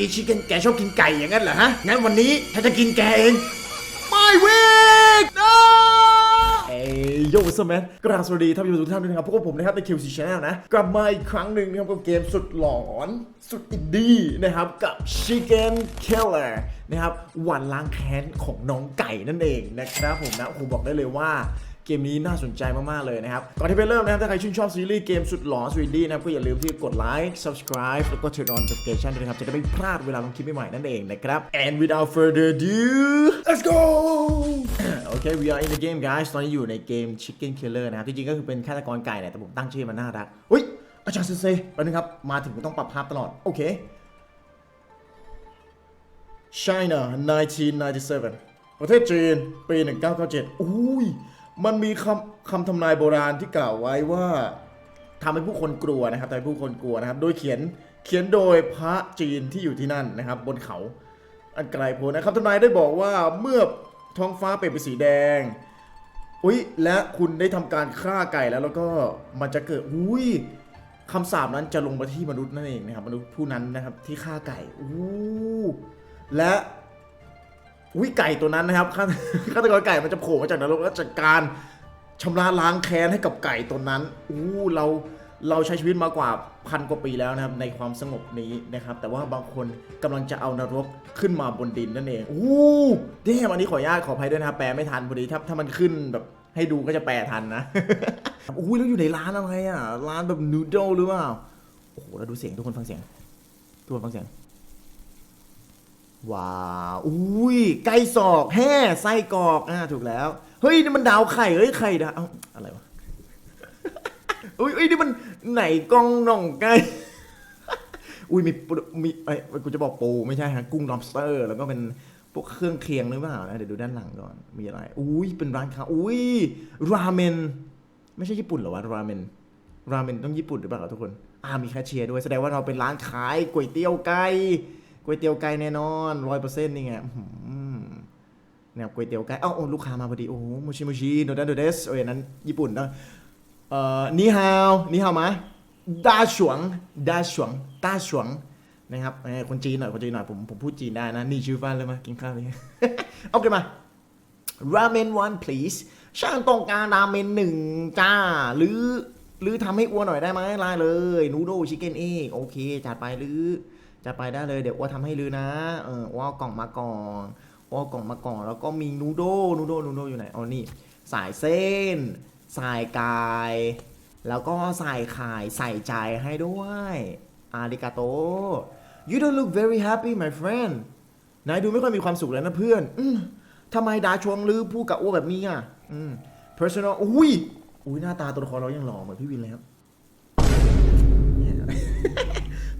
อีชิเกนแกชอบกินไก่อย่างนั้นเหรอฮะ งั้นวันนี้ฉันจะกินแกเองไม่เวกนะเอ้ยโยสแมนกราบสวัสดีท่านผู้ชมทุกท่านด้วยนะครับพวกบผมนะครับใน QC Channel นะ กลับมาอีกครั้งหนึ่งนะครับกับเกมสุดหลอนสุดอินดี้นะครับกับ Chicken Killer นะครับวันล้างแค้นของน้องไก่นั่นเองนะครับผมนะโอ้โหบอกได้เลยว่าเกมนี้น่าสนใจมากๆเลยนะครับ ก่อนที่ไปเริ่มนะครับ ถ้าใครชื่นชอบซีรีส์เกมสุดหลอนสวีดี้นะครับ ก็อย่าลืมที่กดไลค์ subscribe แล้วก็ turn on notification ด้วยนะครับ จะได้ไม่พลาดเวลาลงคลิปใหม่ๆนั่นเองนะครับ and without further ado let's go โอเค we are in the game guys ตอนนี้อยู่ในเกม chicken killer นะครับ จริงๆก็คือเป็นฆาตกรไก่แหละแต่ผมตั้งชื่อมันน่ารักเฮ้ยอาจารย์เซเซ่แป๊บนึงครับ มาถึงก็ต้องปรับภาพตลอด โอเค China 1997 ประเทศจีน ปี 1997 อุ้ย มันมีคำคำทำนายโบราณที่กล่าวไว้ว่าทำให้ผู้คนกลัวนะครับทำให้ผู้คนกลัวนะครับ โดยเขียนเขียนโดยพระจีนที่อยู่ที่นั่นนะครับ บนเขา อันไกลโพ้นนะคำทำนายได้บอกว่าเมื่อท้องฟ้าเปลี่ยนเป็นสีแดง อุ้ยและคุณได้ทำการฆ่าไก่แล้วแล้วก็มันจะเกิดอุ้ยคำสาปนั้นจะลงมาที่มนุษย์นั่นเองนะครับมนุษย์ผู้นั้นนะครับที่ฆ่าไก่อู้และ อุ้ยไก่ตัวนั้นนะครับฆาตกรไก่มันจะโผล่มาจากนรกแล้วจัดการชำระล้างแค้นให้กับไก่ตัวนั้นอู้เราเราใช้ชีวิตมากว่าพันกว่าปีแล้วนะครับในความสงบนี้นะครับ แต่ว่าบางคนกำลังจะเอานรกขึ้นมาบนดินนั่นเองอู้เด้วันนี้ขออนุญาตขออภัยด้วยนะครับแปลไม่ทันพอดีถ้าถ้ามันขึ้นแบบให้ดูก็จะแปลทันนะอุ้ยแล้วอยู่ในร้านอะไรอะร้านแบบนูโดหรือเปล่าโอ้โหแล้วดูเสียงทุกคนฟังเสียงทุกคนฟังเสียง ว้าวอุ้ยไก่ศอกแห่ไส้กรอกอ่าถูกแล้ว เฮ้ยนี่มันดาวไข่เฮ้ยไข่ดาวอะไรวะอุ้ยอุ้ยนี่มันไหนกล้องน่องไก่อุ้ยมีมีไอ้กูจะบอกปูไม่ใช่ฮะกุ้ง lobster แล้วก็เป็นพวกเครื่องเคียงหรือเปล่านะเดี๋ยวดูด้านหลังก่อนมีอะไรอุ้ยเป็นร้านค้าอุ้ยราเมนไม่ใช่ญี่ปุ่นเหรอวะราเมนราเมนต้องญี่ปุ่นหรือเปล่าทุกคนอ่ามีแคชเชียร์ด้วยแสดงว่าเราเป็นร้านขายก๋วยเตี๋ยวไก่ ก๋วยเตี๋ยวไก่แน่นอนร้อยเปอร์เซ็นต์นี่ไงหือเนี่ยก๋วยเตี๋ยวไก่เอ้าลูกค้ามาพอดี โอ้โหมูชิมูชิโนดันโดเดสโอ้ยนั้นญี่ปุ่นนะเอ่อนี่ฮาวนี่ฮาวมาดาฉวงดาฉวงดาฉวงนะครับเอ้คนจีนหน่อยคนจีนหน่อยผมผมพูดจีนได้นะ นี่ชื่อฟ้านเลยมากินข้าวเลยโอเคมาราเมน one please ช่างต้องการราเมนหนึ่งจ้า หรือ หรือทำให้อ้วนหน่อยได้ไหมไลน์เลย นูโดชิคเก้นเองโอเค จัดไปหรือ จัดไปได้เลยเดี๋ยวอ้วทำให้ลือนะ เอออ้วนเอากล่องมาก่อนอ้วนเอากล่องมาก่อนแล้วก็มีนูโดนูโดนูโดอยู่ไหนอ๋อนี่ สายเส้น สายกาย แล้วก็ใส่ไข่ใส่ใจให้ด้วยอาริกาโต you don't look very happy my friend นายดูไม่ค่อยมีความสุขแล้วนะเพื่อนอทำไมดาชวงลือพูดกับอ้วแบบนี้อะ อืม personal อุ้ยอุ้ยหน้าตาตัวละครเรายังหล่อเหมือนพี่วินเลยครับ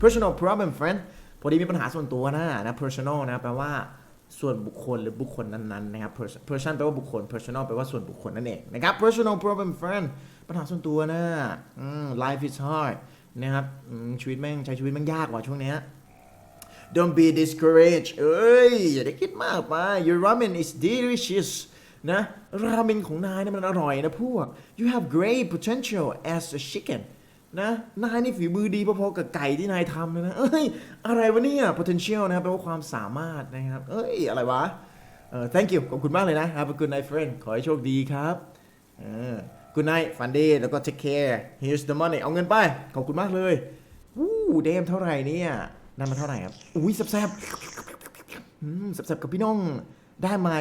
personal problem friend พอดีมีปัญหาส่วนตัวนะนะ personal นะแปลว่าส่วนบุคคลหรือบุคคลนั้นๆนะครับ person แปลว่าบุคคล personal แปลว่าส่วนบุคคลนั่นเองนะครับ personal problem friend ปัญหาส่วนตัวนะอืม life is hard นะครับชีวิตแม่งใช้ชีวิตแม่งยากว่าช่วงเนี้ย Don't be discouraged เอ้ย อย่าได้คิดมากไป Your ramen is delicious นะราเมนของนายเนี่ยมันอร่อยนะพวก You have great potential as a chicken นะนายนี่ฝีมือดีพอๆกับไก่ที่นายทำเลยนะเอ้ยอะไรวะเนี่ย potential นะครับแปลว่าความสามารถนะครับ เอ้ยอะไรวะเออ thank you ขอบคุณมากเลยนะ Have a good night friend ขอให้โชคดีครับเออ good night fun day แล้วก็ take care here's the money เอาเงินไป ขอบคุณมากเลยวู้เดมเท่าไหร่เนี่ยได้มาเท่าไหร่ครับอุ้ยแซ่บๆอืมแซ่บๆกับพี่น้อง ได้มา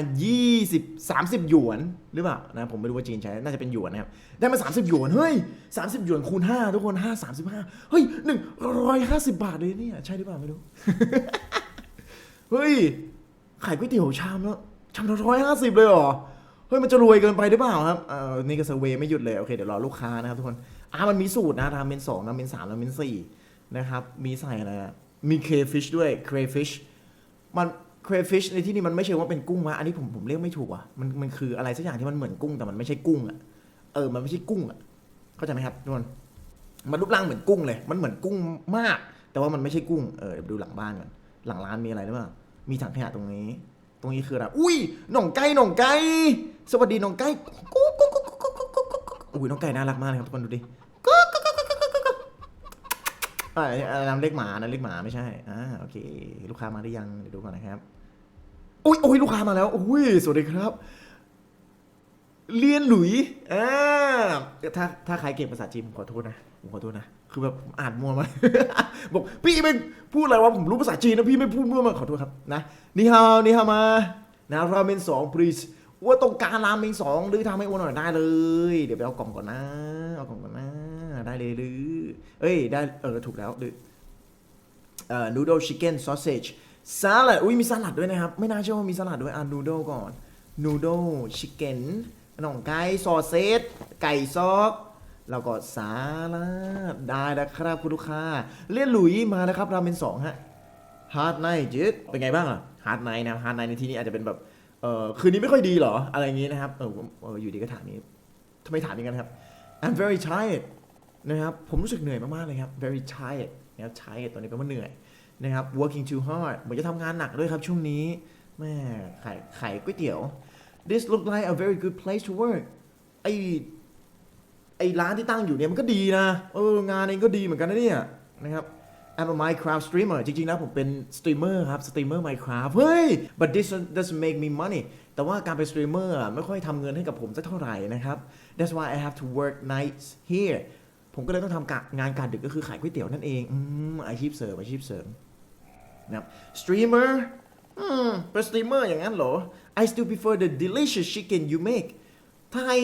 20 30 หยวนหรือเปล่านะผมไม่รู้ว่าจีนใช้น่าจะเป็นหยวนนะครับได้มา 30 หยวนเฮ้ย 30 หยวนคูณ 5 ทุกคน 5 35 เฮ้ย 150 บาทเลยเนี่ยใช่หรือเปล่าไม่รู้ เฮ้ยขายก๋วยเตี๋ยวชามแล้วชามละร้อยห้าสิบเลยเหรอเฮ้ยมันจะรวยเกินไปหรือเปล่าครับเอ่อนี่ก็เซเวไม่หยุดเลยโอเคเดี๋ยวรอลูกค้านะครับทุกคนอ่ามันมีสูตรนะราเมนสองราเมนสามราเมนสี่นะครับมีใส่อะไรมีเคฟิชด้วยเคฟิชมัน เคฟิชในที่นี้มันไม่ใช่ว่าเป็นกุ้งมะอันนี้ผมผมเรียกไม่ถูกอะมันมันคืออะไรสักอย่างที่มันเหมือนกุ้งแต่มันไม่ใช่กุ้งอะเออมันไม่ใช่กุ้งอะเข้าใจไหมครับทุกคนมันรูปร่างเหมือนกุ้งเลย มันเหมือนกุ้งมาก แต่ว่ามันไม่ใช่กุ้งเออเดี๋ยวดูหลังบ้านก่อนหลังร้านมีอะไรหรือเปล่ามีถังขยะตรงนี้ ตรงนี้คืออะไรอุ้ยหน่องไก่หน่องไก่สวัสดีหน่องไก่กุ๊กกุ๊กกุ๊กกุ๊กกุ๊กกุ๊กกุ๊กอุ้ยน่องไก่น่ารักมากเลยครับทุกคนดูดิกุ๊กกุ๊กกุ๊กกุ๊กกุ๊กกุ๊กเอ่าอันนั้นเลขหมาอันนั้นเลขหมาไม่ใช่อ่าโอเค ลูกค้ามาหรือยังเดี๋ยวดูก่อนนะครับอุ้ยโอ้ยลูกค้ามาแล้วอุ้ยสวัสดีครับเรียนหลุยอ่าถ้าถ้าใครเก่งภาษาจีนผมขอโทษนะผมขอโทษนะ คือแบบอ่านมั่วมาบอกพี่ไม่พูดอะไรวะผมรู้ภาษาจีนนะพี่ไม่พูดมั่วมาขอโทษครับนะนี่ฮาวนี่ฮาวมานะราเมนสอง please ว่าต้องการราเมนสองหรือทำให้อ้วนหน่อยได้เลย เดี๋ยวไปเอากล่องก่อนนะ เอากล่องก่อนนะ ได้เลยหรือ เอ้ยได้เออถูกแล้วหรือเอ่อ noodle chicken sausage salad อุ้ยมีสลัดด้วยนะครับ ไม่น่าเชื่อว่ามีสลัดด้วยอะ noodle ก่อน noodle chicken ขนมไก่ซอสเซตไก่ซอกแล้วก็สาลาดได้แล้วครับคุณลูกค้า เลียนหลุยมาแล้วครับราเมนสองฮะฮาร์ดไนท์จิตเป็นไงบ้างอะฮาร์ดไนท์นะฮาร์ดไนท์ในที่นี้อาจจะเป็นแบบเออคืนนี้ไม่ค่อยดีเหรอ อะไรอย่างงี้นะครับเออเอออยู่ดีก็ถามนี้ทำไมถามอย่างนั้นครับ I'm very tired นะครับผมรู้สึกเหนื่อยมากๆเลยครับ very tired นะครับ tired ตอนนี้แปลว่าเหนื่อยนะครับ working too hard เหมือนจะทำงานหนักด้วยครับช่วงนี้แม่ไข่ไข่ก๋วยเตี๋ยว this look like a very good place to work ไอไอร้านที่ตั้งอยู่เนี่ยมันก็ดีนะ เอองานเองก็ดีเหมือนกันนะเนี่ยนะครับ I'm a Minecraft streamer จริงๆแล้วผมเป็นสตรีมเมอร์ครับ สตรีมเมอร์ Minecraft เฮ้ย but this doesn't make me money แต่ว่าการเป็นสตรีมเมอร์ไม่ค่อยทำเงินให้กับผมสักเท่าไหร่นะครับ that's why I have to work nights here ผมก็เลยต้องทำงานการดึกก็คือขายก๋วยเตี๋ยวนั่นเองอืมอาชีพเสริมอาชีพเสริมนะครับ streamer อืมเป็นสตรีมเมอร์อย่างนั้นเหรอ I still prefer the delicious chicken you make ถ้าให้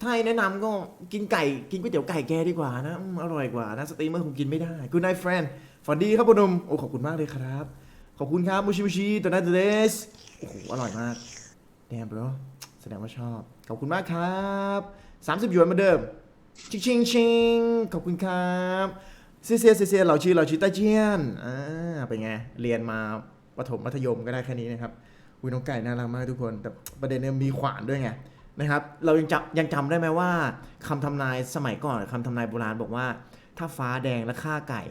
ถ้าให้แนะนำก็กินไก่ กินก๋วยเตี๋ยวไก่แกดีกว่านะอืมอร่อยกว่านะสตรีมเมอร์คงกินไม่ได้ Good night friend ฝันดีครับพนมโอ้ขอบคุณมากเลยครับ ขอบคุณครับมูชิมูชิตัวนั้นเดสโอ้โหอร่อยมาก damn bro แสดงว่าชอบ ขอบคุณมากครับ 30หยวนเหมาเดิม ชิงชิงชิงขอบคุณครับเซียเซียเซียเซียเราชื่อเราชื่อใต้เจียนอ่าเป็นไง เรียนมาประถมมัธยมก็ได้แค่นี้นะครับอุ้ยน้องไก่น่ารักมากทุกคน แต่ประเด็นเนี่ยมีขวานด้วยไงนะครับ เรายังจำยังจำได้ไหมว่าคำทำนายสมัยก่อนคำทำนายโบราณบอกว่า ถ้าฟ้าแดงและฆ่าไก่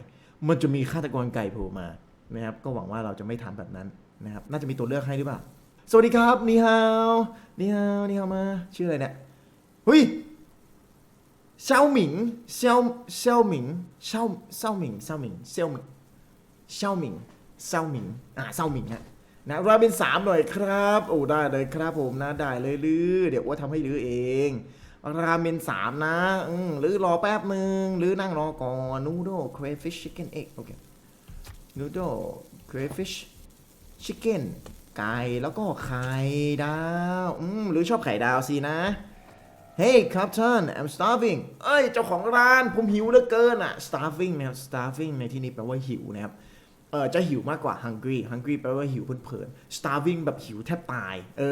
มันจะมีฆาตกรไก่โผล่มานะครับ ก็หวังว่าเราจะไม่ทำแบบนั้นนะครับ น่าจะมีตัวเลือกให้หรือเปล่า สวัสดีครับ นีฮาว นีฮาว นีฮาวมา ชื่ออะไรเนี่ย เฮ้ย เซาหมิงเซาเซาหมิงเซาเซาหมิงเซาหมิงเซาหมิงเซาหมิงเซาหมิงอ่าเซาหมิงฮะนะราเป็นสามหน่อยครับ โอ้ได้เลยครับผมนะได้เลยลือเดี๋ยวว่าทำให้ลือเอง ราเมนสามนะอืมหรือรอแป๊บหนึ่งหรือนั่งรอก่อนนูโด crayfish chicken egg โอเคนูโด crayfish chicken ไก่แล้วก็ไข่ดาว อืมหรือชอบไข่ดาวสินะ Hey Captain I'm starving เอ้ย เจ้าของร้าน ผมหิวเหลือเกินอะ starving นะครับ starving ในที่นี้แปลว่าหิวนะครับ เออจะหิวมากกว่า hungry hungry แปลว่าหิวเพลินๆ starving แบบหิวแทบตาย เอ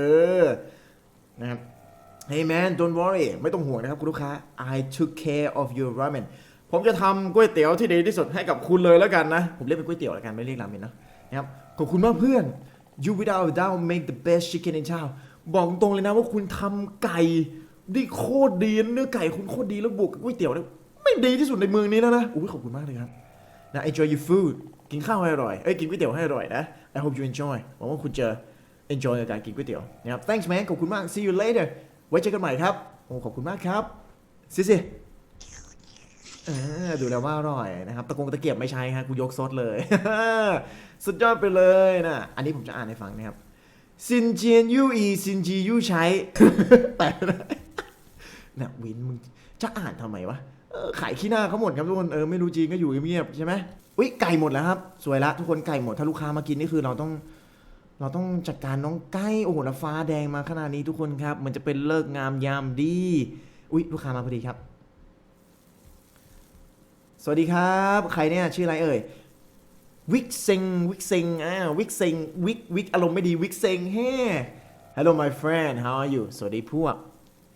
อ นะครับ Hey man don't worry ไม่ต้องห่วงนะครับคุณลูกค้า I took care of your ramen ผมจะทำก๋วยเตี๋ยวที่ดีที่สุดให้กับคุณเลยแล้วกันนะ ผมเรียกเป็นก๋วยเตี๋ยวแล้วกันไม่เรียกราเมนนะนะครับ ขอบคุณมากเพื่อน you without a doubt make the best chicken in town บอกตรงเลยนะว่าคุณทำไก่ ได้โคตรดีเนื้อไก่คุณโคตรดีแล้วบวกกับก๋วยเตี๋ยวเนี่ยไม่ดีที่สุดในเมืองนี้แล้วนะอุ้ยขอบคุณมากเลยครับนะ enjoy your food กินข้าวให้อร่อย เอ้ยกินก๋วยเตี๋ยวให้อร่อยนะ I hope you enjoy หวังว่าคุณจะ enjoy กับการกินก๋วยเตี๋ยวนะครับ thanks man ขอบคุณมาก see you later ไว้เจอกันใหม่ครับโอ้ขอบคุณมากครับซิซิเออดูแล้วว่าอร่อยนะครับ ตะกงตะเกียบไม่ใช้ฮะกูยกซดเลย สุดยอดไปเลยนะอันนี้ผมจะอ่านให้ฟังนะครับซินเจียนยูอีซินจียูใช้แต่ เนะวินมึงจะอ่านทำไมวะเออขายขี้หน้าเขาหมดครับทุกคนเออไม่รู้จริงก็อยู่เงียบๆใช่ไหมอุ้ยไก่หมดแล้วครับ สวยละทุกคนไก่หมดถ้าลูกค้ามากินนี่คือเราต้อง เราต้องจัดการน้องไก่โอ้โหแล้วฟ้าแดงมาขนาดนี้ทุกคนครับ มันจะเป็นเลิกงามยามดีอุ้ยลูกค้ามาพอดีครับ สวัสดีครับ ใครเนี่ยชื่ออะไรเอ่ยวิกเซงวิกเซงอ่าวิกเซงวิกวิกอารมณ์ไม่ดีวิกเซงเฮ้ Hello my friend how are you สวัสดีพวก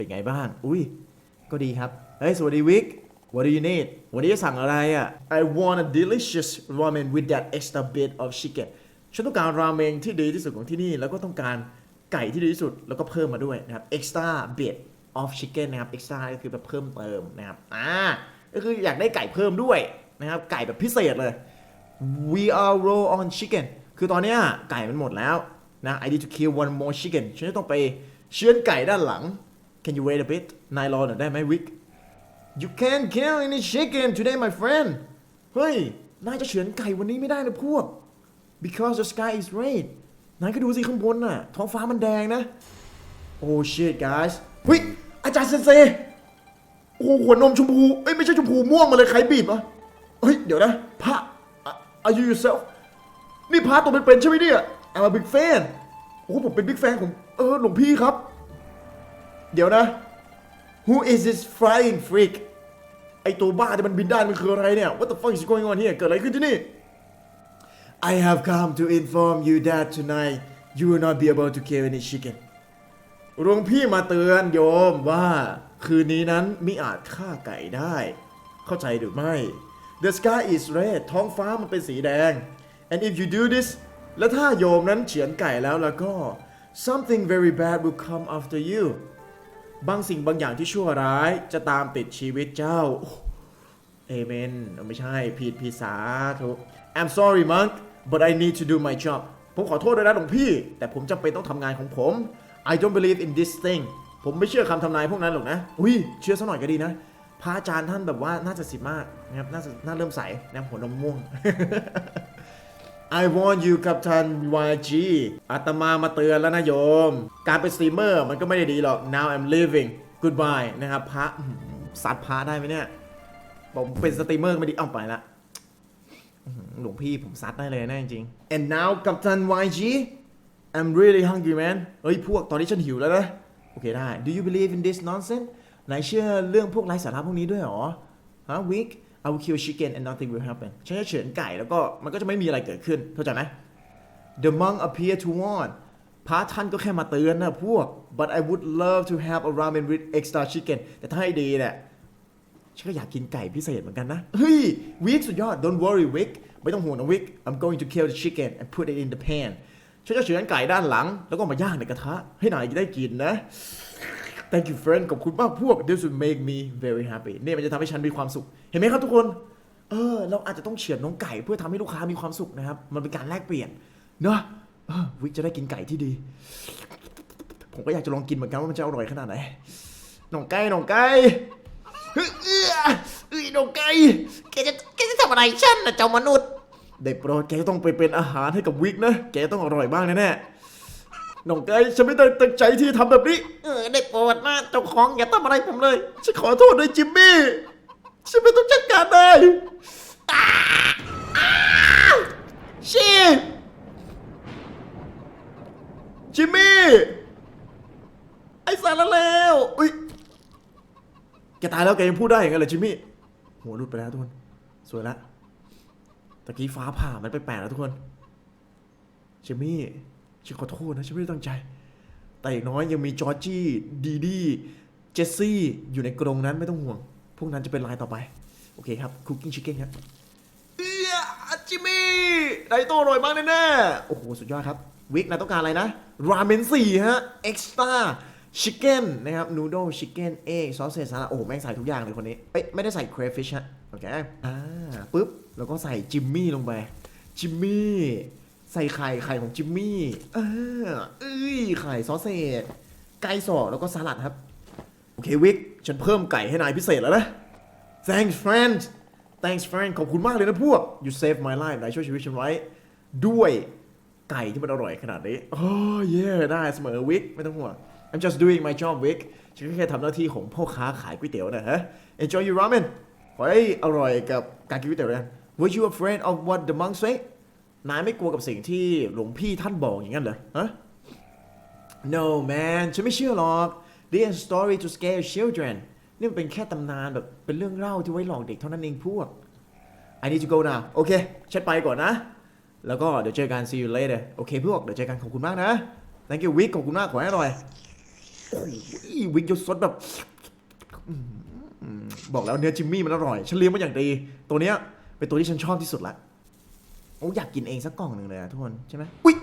เป็นไงบ้าง อุ้ย ก็ดีครับ เฮ้ย สวัสดีวิก What do you need วันนี้จะสั่งอะไรอะ I want a delicious ramen with that extra bit of chicken ฉันต้องการราเมงที่ดีที่สุดของที่นี่ แล้วก็ต้องการไก่ที่ดีที่สุด แล้วก็เพิ่มมาด้วยนะครับ extra bit of chicken นะครับ extra ก็คือแบบเพิ่มเติมนะครับ อ่า ก็คืออยากได้ไก่เพิ่มด้วยนะครับ ไก่แบบพิเศษเลย we are low on chicken คือตอนนี้ไก่มันหมดแล้วนะ I need to kill one more chicken ฉันจะต้องไปเชือนไก่ด้านหลัง Can you wait a bit นายรอหน่อยได้ไหมวิก You can't kill any chicken today my friend เฮ้ย นายจะเฉือนไก่วันนี้ไม่ได้นะพวก because the sky is red นายก็ดูสิข้างบนน่ะ ท้องฟ้ามันแดงนะโอ้ shit guys เฮ้ย อาจารย์เซนเซโอ้โหหัวนมชมพู เอ้ย ไม่ใช่ชมพูม่วงมาเลยใครบีบวะเฮ้ย เดี๋ยวนะ พระอะ Are you yourself นี่พระตัวเป็นๆใช่ไหมเนี่ย I'm a big fan โอ้ผมเป็นบิ๊กแฟนของเออหลวงพี่ครับ เดี๋ยวนะ Who is this flying freak ไอตัวบ้าที่มันบินได้มันคืออะไรเนี่ย What the fuck is going on here เกิดอะไรขึ้นที่นี่ I have come to inform you that tonight you will not be able to kill any chicken หลวงพี่มาเตือนโยมว่า คืนนี้นั้นมิอาจฆ่าไก่ได้ เข้าใจหรือไม่ The sky is red ท้องฟ้ามันเป็นสีแดง and if you do this และถ้าโยมนั้นเฉือนไก่แล้วแล้วก็ something very bad will come after you บางสิ่งบางอย่างที่ชั่วร้ายจะตามติดชีวิตเจ้าเอเมนไม่ใช่ผิดผิดสาธุก I'm sorry monk but I need to do my job ผมขอโทษด้วยนะหลวงพี่ แต่ผมจำเป็นต้องทำงานของผม I don't believe in this thing ผมไม่เชื่อคำทำนายพวกนั้นหรอกนะ อุ้ยเชื่อสักหน่อยก็ดีนะ พระอาจารย์ท่านแบบว่าน่าจะสิทธิ์มากนะครับ น่าจะน่าเริ่มใสนะหัวนมม่วง I want you กับท่าน YG อาตมามาเตือนแล้วนะโยม การเป็นสตรีมเมอร์มันก็ไม่ได้ดีหรอก now I'm leaving goodbye นะครับพระอื้อหือซัดพระได้ไหมเนี่ยผมเป็นสตรีมเมอร์ไม่ดีเอาไปละหลวงพี่ผมซัดได้เลยนะจริง and now กับท่าน YG I'm really hungry man เฮ้ยพวกตอนนี้ฉันหิวแล้วนะ โอเคได้ Do you believe in this nonsense นายเชื่อเรื่องพวกไร้สาระพวกนี้ด้วยเหรอฮะ weak I will kill chicken and nothing will happen ฉันจะเฉือนไก่แล้วก็มันก็จะไม่มีอะไรเกิดขึ้น เข้าใจไหม The monk appear to warn พระท่านก็แค่มาเตือนนะพวก but I would love to have a ramen with extra chicken แต่ถ้าให้ดีเนี่ยฉันก็อยากกินไก่พิเศษเหมือนกันนะ เฮ้ย วิกสุดยอด don't worry วิกไม่ต้องห่วงนะวิก I'm going to kill the chicken and put it in the pan ฉันจะเฉือนไก่ด้านหลัง แล้วก็มาย่างในกระทะ ให้หนายได้กินนะ Thank you friend ขอบคุณมากพวก This will make me very happy เนี่ยมันจะทำให้ฉันมีความสุข เห็นไหมครับทุกคน เออ เราอาจจะต้องเฉือนน้องไก่เพื่อทำให้ลูกค้ามีความสุขนะครับ มันเป็นการแลกเปลี่ยน เนอะวิกจะได้กินไก่ที่ดี ผมก็อยากจะลองกินเหมือนกันว่ามันจะอร่อยขนาดไหนน้องไก่น้องไก่เฮ้ยเอื้อเอ้ยน้องไก่แกจะแกจะทำอะไรฉันนะเจ้ามนุษย์ ได้โปรดแกต้องไปเป็นอาหารให้กับวิกนะ แกต้องอร่อยบ้างแน่ๆ น้องไก่ฉันไม่ได้ตั้งใจที่จะทำแบบนี้ เออได้โปรดนะเจ้าของอย่าทำอะไรผมเลย ฉันขอโทษด้วยจิมมี่ ฉันไม่ต้องจัดการได้ชีจิมมี่ ไอ้สารเลวอุ้ย แกตายแล้วแกยังพูดได้อย่างนั้นเหรอจิมมี่ หัวหลุดไปแล้วทุกคน สวยละ ตะกี้ฟ้าผ่ามันไปแปลกแล้วทุกคน จิมมี่ ฉันขอโทษนะฉันไม่ได้ตั้งใจ แต่อย่างน้อยยังมีจอร์จี้ดีดีเจสซี่อยู่ในกรงนั้นไม่ต้องห่วง พวกนั้นจะเป็นลายต่อไป โอเคครับคุกกิ้งชิคเก้นครับเอียจิมมี่ไดโต้อร่อยมากแน่ๆโอ้โห สุดยอดครับ วิกนายต้องการอะไรนะ ราเมนสี่ฮะเอ็กซ์ตร้าชิคเก้นนะครับนูโดชิคเก้นเอ็กซอสเซสาลาโอ้โหแม่งใส่ทุกอย่างเลยคนนี้เอ้ยไม่ได้ใส่เครฟิชฮะโอเคอ่าปุ๊บแล้วก็ใส่จิมมี่ลงไปจิมมี่ ใส่ไข่ไข่ของจิมมี่ เออเอ้ยไข่ซอสเซจไก่สอดแล้วก็สลัดครับ โอเควิก ฉันเพิ่มไก่ให้นายพิเศษแล้วนะ thanks friend thanks friend ขอบคุณมากเลยนะพวก you save my life นายช่วยชีวิตฉันไว้ ด้วยไก่ที่มันอร่อยขนาดนี้โอ้เย่ได้เสมอวิก ไม่ต้องห่วง I'm just doing my job วิกฉันแค่ทำหน้าที่ของพ่อค้าขายก๋วยเตี๋ยวนะฮะ enjoy your ramen ขอให้อร่อยกับการกินก๋วยเตี๋ยวกัน were you afraid of what the monk say นายไม่กลัวกับสิ่งที่หลวงพี่ท่านบอกอย่างนั้นเหรอฮะ No man ฉันไม่เชื่อหรอก This is story to scare children นี่มันเป็นแค่ตำนานแบบเป็นเรื่องเล่าที่ไว้หลอกเด็กเท่านั้นเองพวก I need to go now โอเคฉันไปก่อนนะ แล้วก็เดี๋ยวเจอกัน see you later โอเคพวกเดี๋ยวเจอกันขอบคุณมากนะ thank you วิกขอบคุณมากขอให้อร่อยโอ้ยวิกยศสดแบบบอกแล้วเนื้อจิมมี่มันอร่อย ฉันเลี้ยงมาอย่างดี ตัวเนี้ยเป็นตัวที่ฉันชอบที่สุดละ โอ้อยากกินเองสักกล่องหนึ่งเลยอะทุกคนใช่ไหมอุ๊ย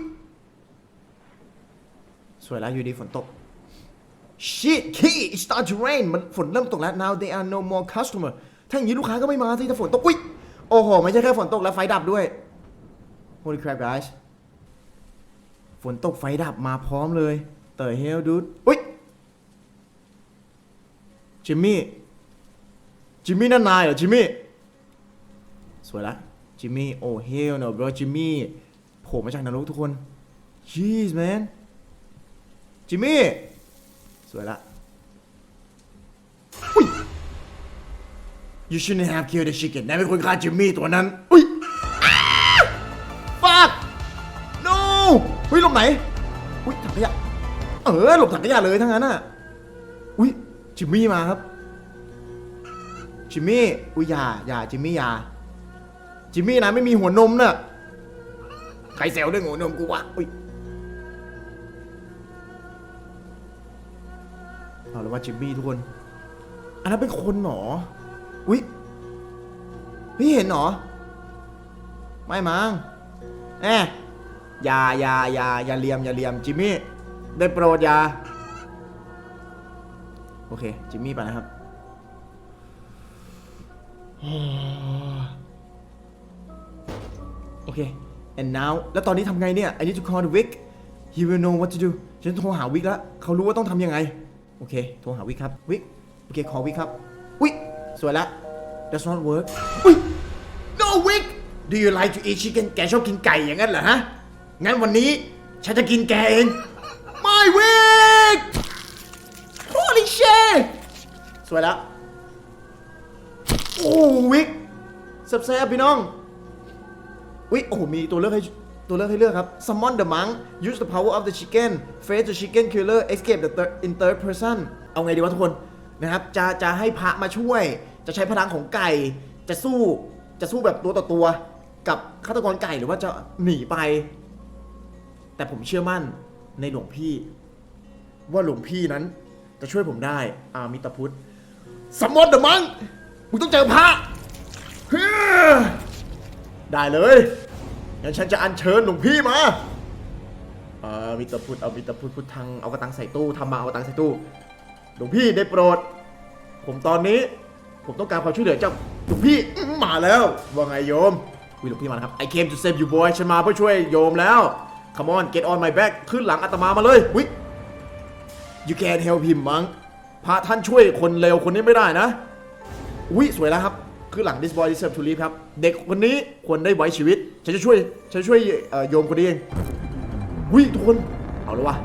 สวยแล้วอยู่ดีฝนตก shit key it start to rain มันฝนเริ่มตกแล้ว now there are no more customer ถ้าอย่างนี้ลูกค้าก็ไม่มาสิถ้าฝนตกอุ้ยโอ้โห ไม่ใช่แค่ฝนตกแล้วไฟดับด้วย holy crap guys ฝนตกไฟดับมาพร้อมเลย เตอร์เฮลดูดอุ้ยจิมมี่ จิมมี่นั่นนายเหรอจิมมี่ สวยละ จิมมี่โอเฮลเนอะบรจิมมี่โผล่มาจากนรกทุกคน jeez man จิมมี่สวยละอุ้ย you shouldn't have killed the chicken นายเป็นคนฆ่าจิมมี่ตัวนั้นอุ้ย fuck no เฮ้ยหลบไหนอุ้ยถังขยะเออหลบถังขยะเลยทั้งนั้นอะอุ้ยจิมมี่มาครับ จิมมี่อุ้ยอย่าอย่าจิมมี่อย่า จิมมี่นะไม่มีหัวนมน่ะใครเซลเรื่องหัวนมกูวะอุ้ยเอาเลยว่าจิมมี่ทุกคน อันนั้นเป็นคนเหรออุ้ยพี่เห็นเหรอ ไม่มั้งแอะอย่าอย่าอย่าอย่าเลียมอย่าเลียมจิมมี่ได้โปรดอย่าโอเค จิมมี่ไปนะครับ โอเค and now แล้วตอนนี้ทำไงเนี่ย I need to call the Vic he will know what to do ฉันโทรหาวิกแล้วเขารู้ว่าต้องทำยังไง โอเค โทรหาวิกครับ วิกโอเค ขอวิกครับ วิกสวยละ does not work อุ้ย no Vic do you like to eat chicken แกชอบกินไก่อย่างนั้นเหรอฮะ งั้นวันนี้ฉันจะกินแกเอง ไม่วิก holy shit สวยล้วโอ้วิกแซ่บๆพี่น้อง อุ๊ยโอ้โหมีตัวเลือกให้ตัวเลือกให้เลือกครับ summon the monk use the power of the chicken face the chicken killer escape the third in third person เอาไงดีวะทุกคนนะครับจะจะให้พระมาช่วย จะใช้พลังของไก่ จะสู้จะสู้แบบตัวต่อตัว กับฆาตกรไก่หรือว่าจะหนีไป แต่ผมเชื่อมั่นในหลวงพี่ ว่าหลวงพี่นั้นจะช่วยผมได้อามิตรพุทธ summon the monk มึงต้องเจอพระ ได้เลยงั้นฉันจะอัญเชิญหลวงพี่มาเอ่อมิตรพุทธเอามิตรพุทธพุทธังเอากระตังใส่ตู้ทำมาเอากระตังใส่ตู้หลวงพี่ได้โปรด ผมตอนนี้ผมต้องการความช่วยเหลือเจ้าหลวงพี่มาแล้วว่าไงโยมวิหลวงพี่มาแล้วครับ I came to save you boy ฉันมาเพื่อช่วยโยมแล้ว Come on get on my back ขึ้นหลังอาตมามาเลยวิ You can help him มั้งพระท่านช่วยคนเลวคนนี้ไม่ได้นะอุ้ยสวยแล้วครับ คือหลัง this boy deserve to live ครับ เด็กคนนี้ควรได้ไว้ชีวิต ฉันจะช่วย ฉันช่วยโยมคนนี้เองอุ้ยทุกคน เอาแล้ววะ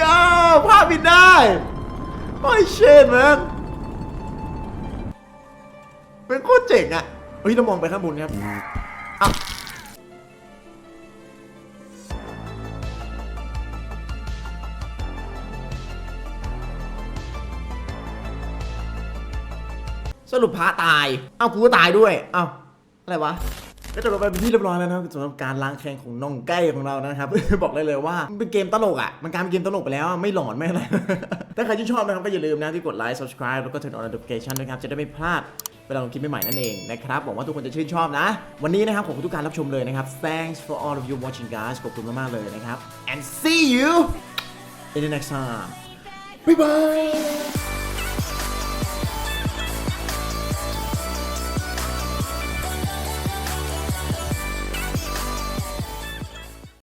ยาภาพบินได้โอ้เชนแมนเป็นโคตรเจ๋งอะเฮ้ยเรามองไปข้างบนครับ สรุปพระตาย เอ้ากูก็ตายด้วย เอ้าอะไรวะก็จบลงไปเป็นที่เรียบร้อยแล้วนะครับสำหรับการล้างแค้นของน้องใกล้ของเรานะครับ บอกได้เลยว่ามันเป็นเกมตลกอะ มันกลายเป็นเกมตลกไปแล้วอะไม่หลอนไม่อะไร ถ้าใครที่ชอบนะครับก็อย่าลืมนะที่กดไลค์ subscribe แล้วก็ turn on notification ด้วยครับ จะได้ไม่พลาดเวลาลงคลิปใหม่ๆนั่นเองนะครับหวังว่าทุกคนจะชื่นชอบนะ วันนี้นะครับขอบคุณทุกการรับชมเลยนะครับ thanks for all of you watching guys ขอบคุณมากๆเลยนะครับ and see you in the next time bye bye